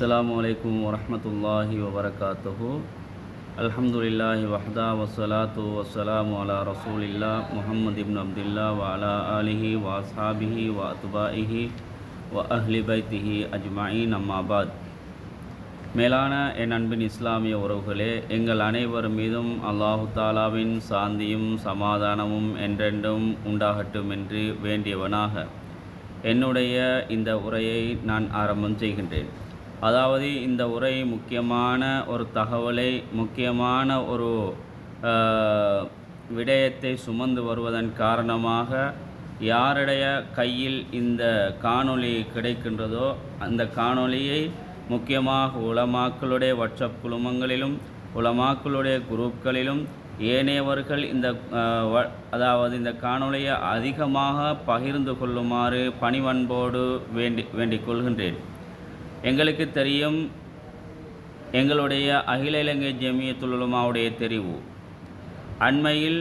அஸ்லாம் வலைக்கம் வரமத்துல்லாஹி வபரகாத்துஹு. அல்ஹம்துலில்லாஹி வஹதா வசலாத்து வசலாம் அலா ரசூலில்லா முஹம்மது இப்னு அப்துல்லா வாலா அலிஹி வாசாபிஹி வா துபாயிஹி வ அஹ்லி பைத்திஹி அஜ்மாயின் அம்மாபாத் மேலான என் அன்பின் இஸ்லாமிய உறவுகளே எங்கள் அனைவர் மீதும் அல்லாஹு தாலாவின் சாந்தியும் சமாதானமும் என்றென்றும் உண்டாகட்டும் என்று வேண்டியவனாக. என்னுடைய இந்த உரையை நான் ஆரம்பம் செய்கின்றேன். அதாவது இந்த உரை முக்கியமான ஒரு தகவலை முக்கியமான ஒரு விடயத்தை சுமந்து வருவதன் காரணமாக யாருடைய கையில் இந்த காணொளி கிடைக்கின்றதோ அந்த காணொளியை முக்கியமாக உலமாக்களுடைய வாட்ஸ்அப் குழுமங்களிலும் உலமாக்களுடைய குரூப்களிலும் ஏனையவர்கள் இந்த அதாவது இந்த காணொளியை அதிகமாக பகிர்ந்து கொள்ளுமாறு பணிவன்போடு வேண்டி வேண்டிக் கொள்கின்றேன். எங்களுக்கு தெரியும் எங்களுடைய அகில இலங்கை ஜமியத்துல் தெரிவு. அண்மையில்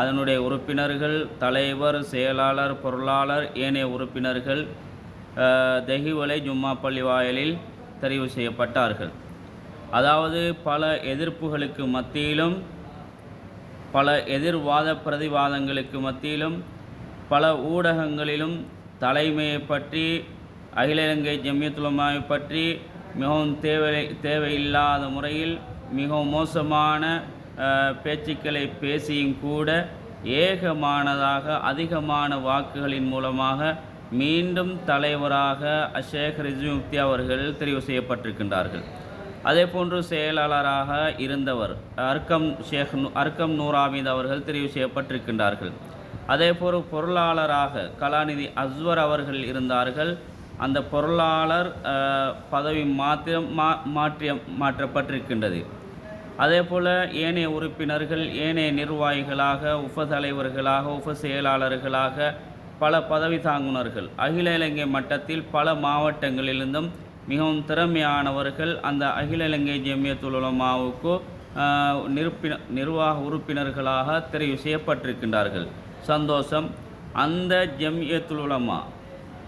அதனுடைய உறுப்பினர்கள் தலைவர் செயலாளர் பொருளாளர் ஏனைய உறுப்பினர்கள் தெஹிவலை ஜும்மா பள்ளி வாயலில் தெரிவு செய்யப்பட்டார்கள். அதாவது பல எதிர்ப்புகளுக்கு மத்தியிலும் பல எதிர்வாத பிரதிவாதங்களுக்கு மத்தியிலும் பல ஊடகங்களிலும் தலைமையை பற்றி அகில இலங்கை ஜம்மியத்துலமாவை பற்றி மிகவும் தேவை தேவையில்லாத முறையில் மிகவும் மோசமான பேச்சுக்களை பேசியும் கூட ஏகமானதாக அதிகமான வாக்குகளின் மூலமாக மீண்டும் தலைவராக அஷேக் ரிஜுமுக்தி அவர்கள் தெரிவு செய்யப்பட்டிருக்கின்றார்கள். அதே போன்று செயலாளராக இருந்தவர் அர்க்கம் ஷேக் நூ- அர்க்கம் நூராமித் அவர்கள் தெரிவு செய்யப்பட்டிருக்கின்றார்கள். அதே போல் பொருளாளராக கலாநிதி அஸ்வர் அவர்கள் இருந்தார்கள். அந்த பொருளாளர் பதவி மாத்திரம் மா மாற்றிய மாற்றப்பட்டிருக்கின்றது. அதே போல் ஏனைய உறுப்பினர்கள் ஏனைய நிர்வாகிகளாக உப தலைவர்களாக உப செயலாளர்களாக பல பதவி தாங்குனர்கள். அகில இலங்கை மட்டத்தில் பல மாவட்டங்களிலிருந்தும் மிகவும் திறமையானவர்கள் அந்த அகில இலங்கை ஜமியத்துல் உலமாவுக்கு நிருப்பின நிர்வாக உறுப்பினர்களாக தெரிவு செய்யப்பட்டிருக்கின்றார்கள். சந்தோஷம். அந்த ஜமியத்துல் உலமா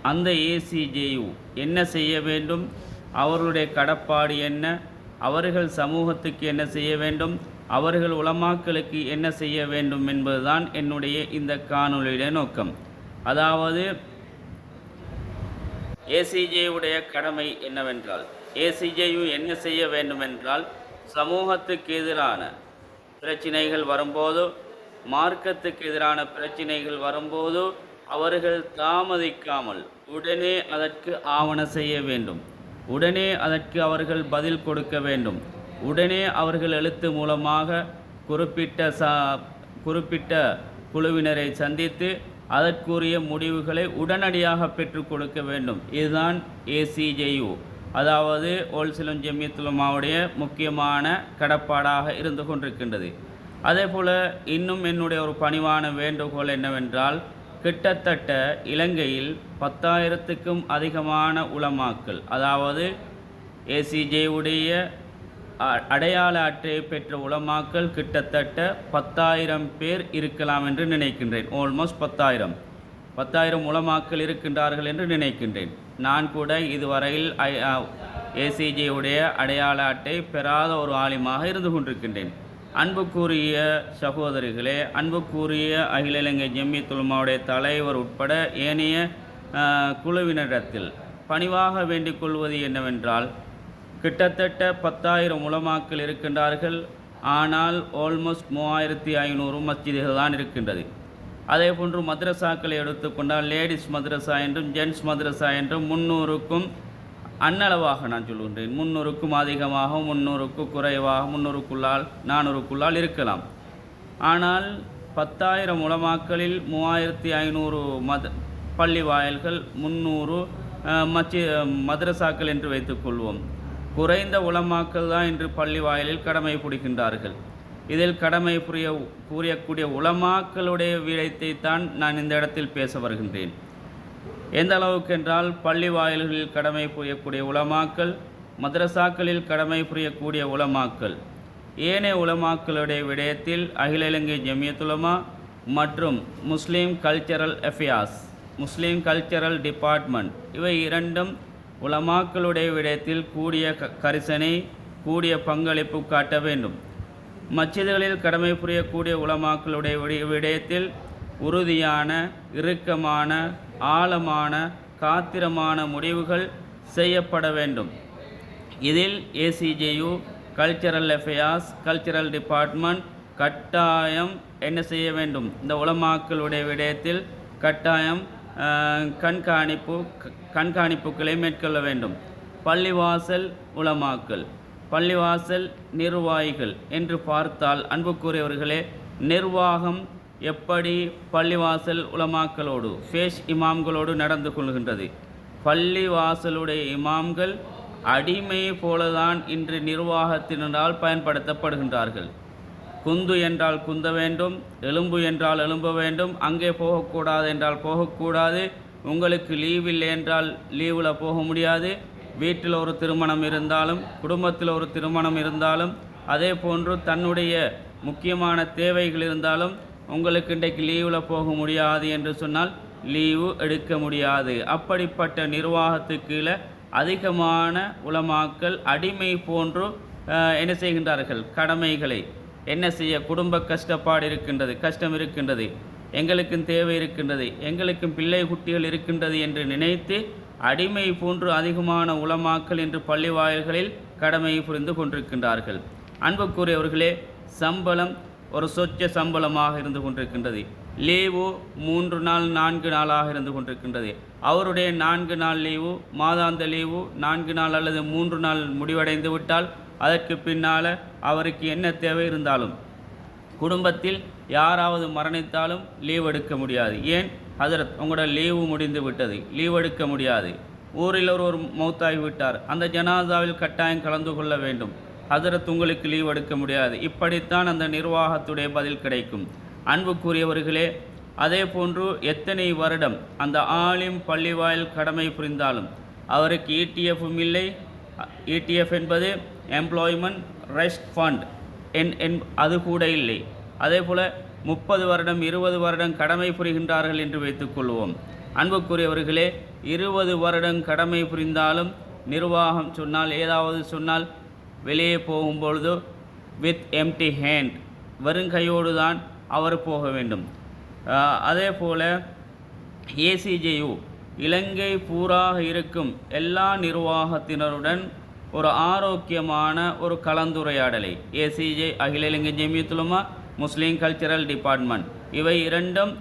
அந்த ஏசிஜேயு என்ன செய்ய வேண்டும்? அவர்களுடைய கடப்பாடு என்ன? அவர்கள் சமூகத்துக்கு என்ன செய்ய வேண்டும்? அவர்கள் உலமாக்களுக்கு என்ன செய்ய வேண்டும் என்பதுதான் என்னுடைய இந்த காணொலியுடைய நோக்கம். அதாவது ஏசிஜேயுடைய கடமை என்னவென்றால் ஏசிஜேயு என்ன செய்ய வேண்டுமென்றால் சமூகத்துக்கு எதிரான பிரச்சினைகள் வரும்போதோ மார்க்கத்துக்கு எதிரான பிரச்சினைகள் வரும்போதோ அவர்கள் தாமதிக்காமல் உடனே அதற்கு ஆவண செய்ய வேண்டும். உடனே அதற்கு அவர்கள் பதில் கொடுக்க வேண்டும். உடனே அவர்கள் எழுத்து மூலமாக குறிப்பிட்ட சா குறிப்பிட்ட குழுவினரை சந்தித்து அதற்குரிய முடிவுகளை உடனடியாக பெற்றுக் கொடுக்க வேண்டும். இதுதான் ஏசிஜேயு அதாவது ஓல்சிலம் ஜெமியத்துலமாவுடைய முக்கியமான கடப்பாடாக இருந்து கொண்டிருக்கின்றது. அதே போல் இன்னும் என்னுடைய ஒரு பணிவான வேண்டுகோள் என்னவென்றால் கிட்டத்தட்ட இலங்கையில் பத்தாயிரத்துக்கும் அதிகமான உலமாக்கள் அதாவது ஏசிஜேவுடைய அ- அடையாள அட்டையை பெற்ற உலமாக்கள் கிட்டத்தட்ட பத்தாயிரம் பேர் இருக்கலாம் என்று நினைக்கின்றேன். ஆல்மோஸ்ட் பத்தாயிரம். பத்தாயிரம் உலமாக்கள் இருக்கின்றார்கள் என்று நினைக்கின்றேன். நான் கூட இதுவரையில் ஏசிஜியுடைய அடையாள அட்டை பெறாத ஒரு ஆலிமாக இருந்து கொண்டிருக்கின்றேன். அன்புக்குரிய சகோதரிகளே அன்புக்குரிய அகில இலங்கை ஜெம்மி துல்மாவுடைய தலைவர் உட்பட ஏனைய குழுவினரிடத்தில் பணிவாக வேண்டிக் கொள்வது என்னவென்றால் கிட்டத்தட்ட பத்தாயிரம் உலமாக்கள் இருக்கின்றார்கள். ஆனால் ஆல்மோஸ்ட் மூவாயிரத்தி ஐநூறு மஸ்ஜிதுகள் தான் இருக்கின்றது. அதே போன்று மதரசாக்களை எடுத்துக்கொண்டால் லேடிஸ் மദ്രசா என்றும் ஜென்ட்ஸ் மதரசா என்றும் முந்நூறுக்கும் அன்னளவாக நான் சொல்கின்றேன். முன்னூறுக்கும் அதிகமாக முன்னூறுக்கு குறைவாக முன்னூறுக்குள்ளால் நானூறுக்குள்ளால் இருக்கலாம். ஆனால் பத்தாயிரம் உலமாக்களில் மூவாயிரத்தி ஐநூறு மத பள்ளி வாயல்கள் முந்நூறு மச்சி மதரசாக்கள் என்று வைத்துக்கொள்வோம் குறைந்த உலமாக்கள் தான் இன்று பள்ளி வாயிலில் கடமை பிடிக்கின்றார்கள் இதில் கடமை புரிய புரியக்கூடிய உலமாக்களுடைய விடயத்தை தான் நான் இந்த இடத்தில் பேச வருகின்றேன். எந்த அளவுக்கு என்றால் பள்ளி வாயில்களில் கடமை புரியக்கூடிய உலமாக்கல் மதரசாக்களில் கடமை புரியக்கூடிய உலமாக்கல். ஏனைய உலமாக்களுடைய விடயத்தில் அகில இலங்கை ஜமியத்துலமா மற்றும் Muslim cultural affairs Muslim cultural department இவை இரண்டும் உலமாக்களுடைய விடயத்தில் கூடிய கரிசனை கூடிய பங்களிப்பு காட்ட வேண்டும். மச்சிதர்களில் கடமை புரியக்கூடிய உலமாக்களுடைய விடயத்தில் உறுதியான இறுக்கமான ஆழமான காத்திரமான முடிவுகள் செய்யப்பட வேண்டும். இதில் ACJU cultural affairs cultural department கட்டாயம் என்ன செய்ய வேண்டும்? இந்த உலமாக்களுடைய விடயத்தில் கட்டாயம் கண்காணிப்பு கண்காணிப்புகளை மேற்கொள்ள வேண்டும். பள்ளிவாசல் உலமாக்கல் பள்ளிவாசல் நிர்வாகிகள் என்று பார்த்தால் அன்புக்குரியவர்களே நிர்வாகம் எப்படி பள்ளிவாசல் உலமாக்களோடு ஃபேஷ் இமாம்களோடு நடந்து கொள்கின்றது? பள்ளிவாசலுடைய இமாம்கள் அடிமை போலதான் இன்று நிர்வாகத்தினரால் பயன்படுத்தப்படுகின்றார்கள். குந்து என்றால் குந்த வேண்டும் எலும்பு என்றால் எழும்ப வேண்டும் அங்கே போகக்கூடாது என்றால் போகக்கூடாது உங்களுக்கு லீவ் இல்லை என்றால் லீவில் போக முடியாது வீட்டில் ஒரு திருமணம் இருந்தாலும் குடும்பத்தில் ஒரு திருமணம் இருந்தாலும் அதே போன்று தன்னுடைய முக்கியமான தேவைகள் இருந்தாலும் உங்களுக்கு இன்றைக்கு லீவில் போக முடியாது என்று சொன்னால் லீவு எடுக்க முடியாது. அப்படிப்பட்ட நிர்வாகத்துக்கீழே அதிகமான உலமாக்கள் அடிமை போன்று என்ன செய்கின்றார்கள்? கடமைகளை என்ன செய்ய குடும்ப கஷ்டப்பாடு இருக்கின்றது கஷ்டம் இருக்கின்றது எங்களுக்கும் தேவை இருக்கின்றது எங்களுக்கும் பிள்ளை குட்டிகள் இருக்கின்றது என்று நினைத்து அடிமை போன்று அதிகமான உளமாக்கல் என்று பள்ளி வாயில்களில் கடமை புரிந்து கொண்டிருக்கின்றார்கள். அன்புக்குரியவர்களே சம்பளம் ஒரு சொச்ச சம்பளமாக இருந்து கொண்டிருக்கின்றது. லீவு மூன்று நாள் நான்கு நாளாக இருந்து கொண்டிருக்கின்றது. அவருடைய நான்கு நாள் லீவு மாதாந்த லீவு நான்கு நாள் அல்லது மூன்று நாள் முடிவடைந்து விட்டால் அதற்கு பின்னால் அவருக்கு என்ன தேவை இருந்தாலும் குடும்பத்தில் யாராவது மரணித்தாலும் லீவ் எடுக்க முடியாது. ஏன்? ஹதரத் உங்களோட லீவு முடிந்து விட்டது. லீவ் எடுக்க முடியாது. ஊரில் ஒருவர் மௌத்தாகி விட்டார். அந்த ஜனாதாவில் கட்டாயம் கலந்து கொள்ள வேண்டும். ஹசரத் உங்களுக்கு லீவ் எடுக்க முடியாது. இப்படித்தான் அந்த நிர்வாகத்துடைய பதில் கிடைக்கும். அன்புக்குரியவர்களே அதே போன்று எத்தனை வருடம் அந்த ஆலிம் பள்ளிவாயில் கடமை புரிந்தாலும் அவருக்கு இடிஎஃப்பும் இல்லை. இடிஎஃப் என்பது எம்ப்ளாய்மெண்ட் ரெஸ்ட் ஃபண்ட் என் என் அது கூட இல்லை. அதே போல் முப்பது வருடம் இருபது வருடம் கடமை புரிகின்றார்கள் என்று வைத்துக்கொள்வோம் அன்புக்குரியவர்களே இருபது வருடம் கடமை புரிந்தாலும் நிர்வாகம் சொன்னால் ஏதாவது சொன்னால் வெளியே போகும்பொழுது வித் எம்டி ஹேண்ட். வெறுங்கையோடு தான் அவர் போக வேண்டும். அதே போல் ஏசிஜேயு இலங்கை பூராக இருக்கும் எல்லா நிர்வாகத்தினருடன் ஒரு ஆரோக்கியமான ஒரு கலந்துரையாடலை ஏசிஜே அகில இலங்கை ஜெமியத்துலமா முஸ்லீம் கல்ச்சரல் டிபார்ட்மெண்ட் இவை இரண்டும்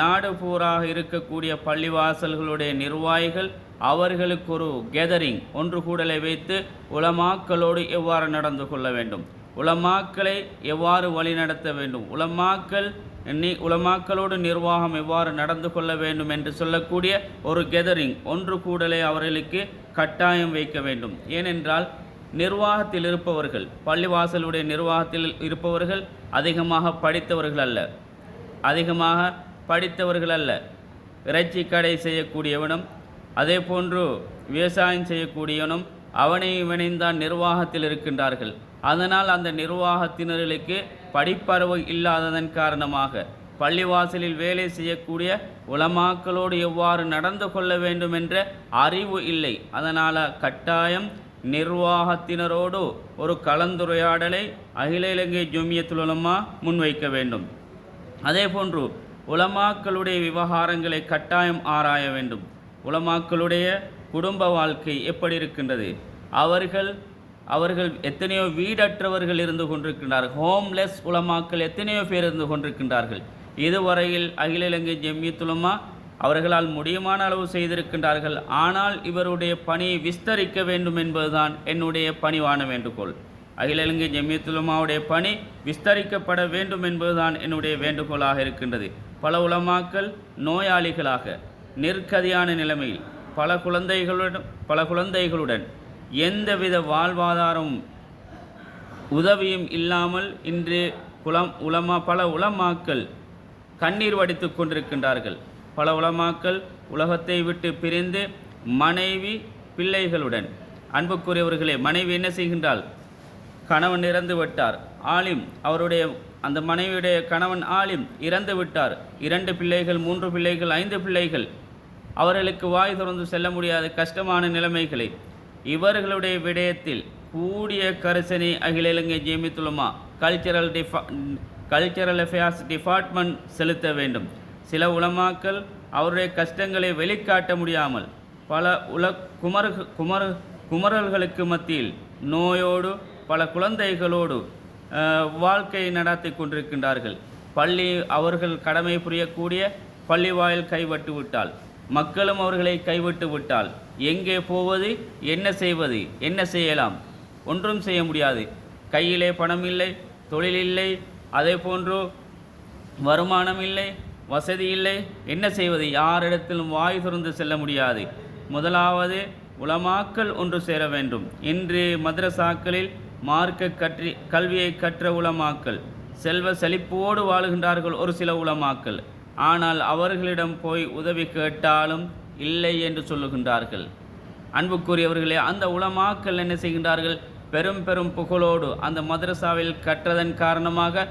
நாடு பூராக இருக்கக்கூடிய பள்ளிவாசல்களுடைய நிர்வாகிகள் அவர்களுக்கு ஒரு கெதரிங் ஒன்று கூடலை வைத்து உலமாக்களோடு எவ்வாறு நடந்து கொள்ள வேண்டும்? உலமாக்களை எவ்வாறு வழிநடத்த வேண்டும்? உலமாக்கள் நீ உலமாக்களோடு நிர்வாகம் எவ்வாறு நடந்து கொள்ள வேண்டும் என்று சொல்லக்கூடிய ஒரு கெதரிங் ஒன்று கூடலை அவர்களுக்கு கட்டாயம் வைக்க வேண்டும். ஏனென்றால் நிர்வாகத்தில் இருப்பவர்கள் பள்ளிவாசலுடைய நிர்வாகத்தில் இருப்பவர்கள் அதிகமாக படித்தவர்கள் அல்ல. அதிகமாக படித்தவர்கள் அல்ல. இறைச்சி கடை செய்யக்கூடியவனும் அதே போன்று விவசாயம் செய்யக்கூடியவனும் அவனை இவனைந்தான் நிர்வாகத்தில் இருக்கின்றார்கள். அதனால் அந்த நிர்வாகத்தினர்களுக்கு படிப்பறிவு இல்லாததன் காரணமாக பள்ளிவாசலில் வேலை செய்யக்கூடிய உலமாக்களோடு எவ்வாறு நடந்து கொள்ள வேண்டும் என்ற அறிவு இல்லை. அதனால் கட்டாயம் நிர்வாகத்தினரோடு ஒரு கலந்துரையாடலை அகில இலங்கை ஜொமியத்துல் உலமா முன்வைக்க வேண்டும். அதே போன்று உலமாக்களுடைய விவகாரங்களை கட்டாயம் ஆராய வேண்டும். உலமாக்களுடைய குடும்ப வாழ்க்கை எப்படி இருக்கின்றது? அவர்கள் அவர்கள் எத்தனையோ வீடற்றவர்கள் இருந்து கொண்டிருக்கின்றார்கள். ஹோம்லெஸ் உலமாக்கள் எத்தனையோ பேர் இருந்து கொண்டிருக்கின்றார்கள். இதுவரையில் அகில இலங்கை ஜெம்யத்துலமா அவர்களால் முடியுமான அளவு செய்திருக்கின்றார்கள். ஆனால் இவருடைய பணியை விஸ்தரிக்க வேண்டும் என்பதுதான் என்னுடைய பணிவான வேண்டுகோள். அகில இலங்கை ஜெமியத்துலமாவுடைய பணி விஸ்தரிக்கப்பட வேண்டும் என்பதுதான் என்னுடைய வேண்டுகோளாக இருக்கின்றது. பல உலமாக்கள் நோயாளிகளாக நிற்கதியான நிலைமையில் பல குழந்தைகளுடன் பல குழந்தைகளுடன் எந்தவித வாழ்வாதாரமும் உதவியும் இல்லாமல் இன்று குலம் உலமா பல உலமாக்கள் கண்ணீர் வடித்து கொண்டிருக்கின்றார்கள். பல உலமாக்கள் உலகத்தை விட்டு பிரிந்து மனைவி பிள்ளைகளுடன். அன்புக்குரியவர்களே மனைவி என்ன செய்கின்றால் கணவன் இறந்து விட்டார். ஆலிம் அவருடைய அந்த மனைவியுடைய கணவன் ஆலிம் இறந்து விட்டார். இரண்டு பிள்ளைகள் மூன்று பிள்ளைகள் ஐந்து பிள்ளைகள். அவர்களுக்கு வாய் திறந்து செல்ல முடியாத கஷ்டமான நிலைமைகளை. இவர்களுடைய விடயத்தில் கூடிய கரிசனை அகில இலங்கை ஜியமித்துள்ளமா கல்ச்சரல் டிஃபா கல்ச்சரல் அஃபேர்ஸ் டிபார்ட்மெண்ட் செலுத்த வேண்டும். சில உலமாக்கள் அவருடைய கஷ்டங்களை வெளிக்காட்ட முடியாமல் பல உல குமரு குமரு குமரல்களுக்கு மத்தியில் நோயோடு பல குழந்தைகளோடு வாழ்க்கையை நடத்தி கொண்டிருக்கின்றார்கள். பள்ளி அவர்கள் கடமை புரியக்கூடிய பள்ளி வாயில் கைவிட்டு விட்டால் மக்களும் அவர்களை கைவிட்டு விட்டால் எங்கே போவது என்ன செய்வது என்ன செய்யலாம்? ஒன்றும் செய்ய முடியாது. கையிலே பணம் இல்லை தொழில் இல்லை அதே போன்று வருமானம் இல்லை வசதி இல்லை. என்ன செய்வது? யாரிடத்திலும் வாய் திறந்து செல்ல முடியாது. முதலாவது உலமாக்கல் ஒன்று சேர வேண்டும். இன்று மதரசாக்களில் மார்க்க கற்றி கல்வியை கற்ற உலமாக்கல் செல்வ செழிப்போடு வாழுகின்றார்கள் ஒரு சில உலமாக்கல் ஆனால் அவர்களிடம் போய் உதவி கேட்டாலும் இல்லை என்று சொல்லுகின்றார்கள். அன்புக்குரியவர்களே அந்த உளமாக்கல் என்ன செய்கின்றார்கள்? பெரும் பெரும் புகழோடு அந்த மதரசாவில் கற்றதன் காரணமாக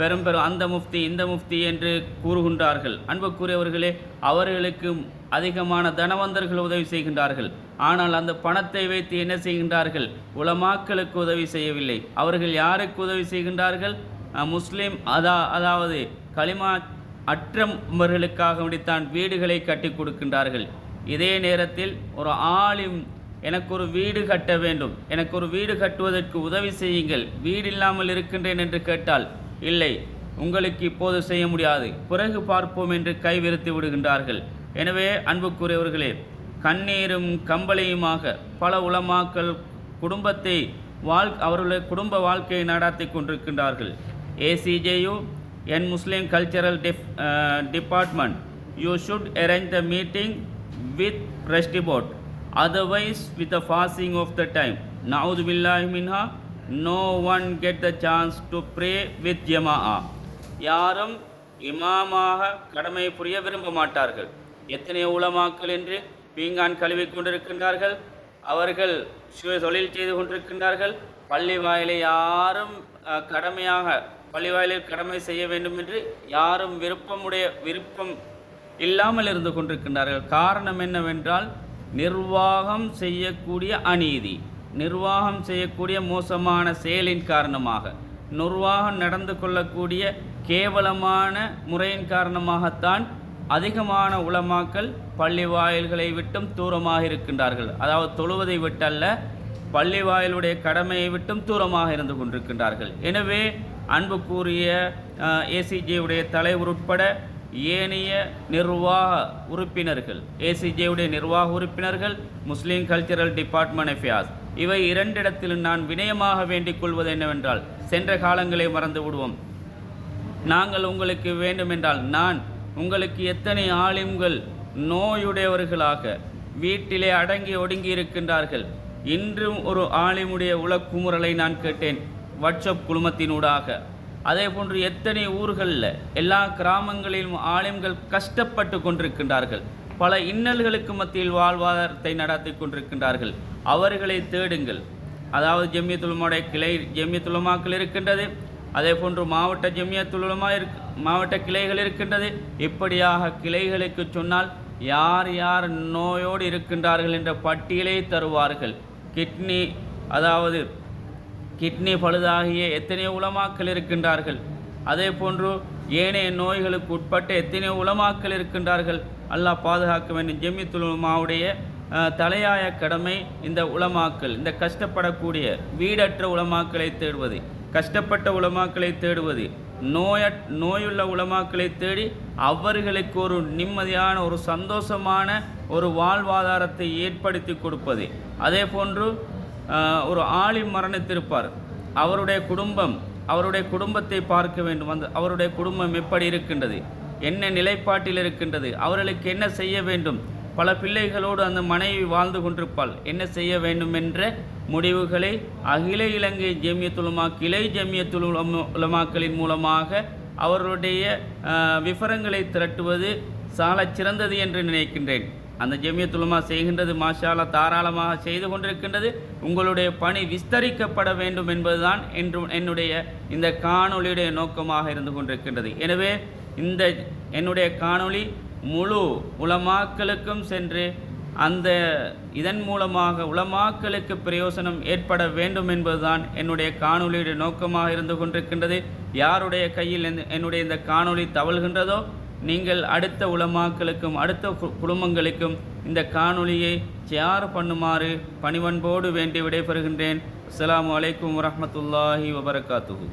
பெரும் பெரும் அந்த முஃப்தி இந்த முஃப்தி என்று கூறுகின்றார்கள். அன்புக்குரியவர்களே அவர்களுக்கு அதிகமான தனவந்தர்கள் உதவி செய்கின்றார்கள். ஆனால் அந்த பணத்தை வைத்து என்ன செய்கின்றார்கள்? உலமாக்களுக்கு உதவி செய்யவில்லை. அவர்கள் யாருக்கு உதவி செய்கின்றார்கள்? முஸ்லீம் அதா அதாவது களிமா அற்றவர்களுக்காக வேண்டித்தான் வீடுகளை கட்டி கொடுக்கின்றார்கள். இதே நேரத்தில் ஒரு ஆளும் எனக்கு ஒரு வீடு கட்ட வேண்டும். எனக்கு ஒரு வீடு கட்டுவதற்கு உதவி செய்யுங்கள். வீடு இல்லாமல் இருக்கின்றேன் என்று கேட்டால் இல்லை உங்களுக்கு இப்போது செய்ய முடியாது. பிறகு பார்ப்போம் என்று கைவிரித்து விடுகின்றார்கள். எனவே அன்புக்குரியவர்களே கண்ணீரும் கம்பளையுமாக பல உலமாக்கள் குடும்பத்தை வாழ் அவர்களுடைய குடும்ப வாழ்க்கையை நடாத்தி கொண்டிருக்கின்றார்கள். ஏசிஜேயு என் Muslim cultural tip department you should arrange the meeting with Restibot. Otherwise, with the passing of the time, Na'udhu billahi minha, no one get the chance to pray with Jama'ah. யாரும் இமாமாக கடமை புரிய விரும்ப மாட்டார்கள். எத்தனை உலமாக்கள் என்று பீங்கான் கழுவி கொண்டிருக்கின்றார்கள். அவர்கள் சுய தொழில் செய்து கொண்டிருக்கின்றார்கள். பள்ளி வாயிலை யாரும் கடமையாக பள்ளிவாயிலில் கடமை செய்ய வேண்டும் என்று யாரும் விருப்பமுடைய விருப்பம் இல்லாமல் இருந்து கொண்டிருக்கின்றார்கள். காரணம் என்னவென்றால் நிர்வாகம் செய்யக்கூடிய அநீதி நிர்வாகம் செய்யக்கூடிய மோசமான செயலின் காரணமாக நிர்வாகம் நடந்து கொள்ளக்கூடிய கேவலமான முறையின் காரணமாகத்தான் அதிகமான உளமாக்கல் பள்ளி வாயில்களை விட்டும் தூரமாக இருக்கின்றார்கள். அதாவது தொழுவதை விட்டல்ல பள்ளி வாயிலுடைய கடமையை விட்டும் தூரமாக இருந்து கொண்டிருக்கின்றார்கள். எனவே அன்பு கூறிய ஏசிஜேவுடைய தலைவர் உட்பட ஏனைய நிர்வாக உறுப்பினர்கள் ஏசிஜேவுடைய நிர்வாக உறுப்பினர்கள் முஸ்லீம் கல்ச்சரல் டிபார்ட்மெண்ட் அஃபேர்ஸ் இவை இரண்டிடத்திலும் நான் வினயமாக வேண்டிக் கொள்வது என்னவென்றால் சென்ற காலங்களை மறந்து விடுவோம். நாங்கள் உங்களுக்கு வேண்டுமென்றால் நான் உங்களுக்கு எத்தனை ஆலிம்கள் நோயுடையவர்களாக வீட்டிலே அடங்கி ஒடுங்கி இருக்கின்றார்கள் இன்றும் ஒரு ஆலிமுடைய உலக்குமுறலை நான் கேட்டேன். வாட்ஸ்அப் குழுமத்தினூடாக. அதே போன்று எத்தனை ஊர்களில் எல்லா கிராமங்களிலும் ஆலயங்கள் கஷ்டப்பட்டு கொண்டிருக்கின்றார்கள். பல இன்னல்களுக்கு மத்தியில் வாழ்வாதாரத்தை நடத்தி கொண்டிருக்கின்றார்கள். அவர்களை தேடுங்கள். அதாவது ஜெமியத்துலமாவுடைய கிளை ஜெமியத்துலமாக்கள் இருக்கின்றது. அதே போன்று மாவட்ட ஜெமியத்துலமா இருக் மாவட்ட கிளைகள் இருக்கின்றது. இப்படியாக கிளைகளுக்கு சொன்னால் யார் யார் நோயோடு இருக்கின்றார்கள் என்ற பட்டியலை தருவார்கள். கிட்னி அதாவது கிட்னி பழுதாகிய எத்தனையோ உலமாக்கள் இருக்கின்றார்கள். அதே போன்று ஏனைய நோய்களுக்கு உட்பட்ட எத்தனையோ உலமாக்கள் இருக்கின்றார்கள். அல்லாஹ் பாதுகாக்க வேண்டும். ஜெமித்துலமாவுடைய தலையாய கடமை இந்த உலமாக்கள். இந்த கஷ்டப்படக்கூடிய வீடற்ற உலமாக்களை தேடுவது. கஷ்டப்பட்ட உலமாக்களை தேடுவது. நோய நோயுள்ள உலமாக்களை தேடி அவர்களுக்கு ஒரு நிம்மதியான ஒரு சந்தோஷமான ஒரு வாழ்வாதாரத்தை ஏற்படுத்தி கொடுப்பது. அதே போன்று ஒரு ஆளி மரணித்திருப்பார். அவருடைய குடும்பம் அவருடைய குடும்பத்தை பார்க்க வேண்டும். அந்த அவருடைய குடும்பம் எப்படி இருக்கின்றது? என்ன நிலைப்பாட்டில் இருக்கின்றது? அவர்களுக்கு என்ன செய்ய வேண்டும்? பல பிள்ளைகளோடு அந்த மனைவி வாழ்ந்து கொண்டிருப்பாள். என்ன செய்ய வேண்டும் என்ற முடிவுகளை அகில இலங்கை ஜெமியத்துலமா கிளை ஜெமியத்துலமாக்களின் மூலமாக அவர்களுடைய விவரங்களை திரட்டுவது சால சிறந்தது என்று நினைக்கின்றேன். அந்த ஜெமியத்துலமா செய்கின்றது மாஷாலா தாராளமாக செய்து கொண்டிருக்கின்றது. உங்களுடைய பணி விஸ்தரிக்கப்பட வேண்டும் என்பதுதான் என்று என்னுடைய இந்த காணொளியுடைய நோக்கமாக இருந்து கொண்டிருக்கின்றது. எனவே இந்த என்னுடைய காணொளி முழு உலமாக்களுக்கும் சென்று அந்த இதன் மூலமாக உலமாக்களுக்கு பிரயோசனம் ஏற்பட வேண்டும் என்பதுதான் என்னுடைய காணொளியுடைய நோக்கமாக இருந்து கொண்டிருக்கின்றது. யாருடைய கையில் என்னுடைய இந்த காணொளி தவழ்கின்றதோ நீங்கள் அடுத்த உலமாக்களுக்கும் அடுத்த குடும்பங்களுக்கும் இந்த காணொளியை ஷேர் பண்ணுமாறு பணிவன்போடு வேண்டி விடைபெறுகின்றேன். அஸ்லாம் அலைக்கும் வரமத்துல்லாஹி வபரகாத்துஹு.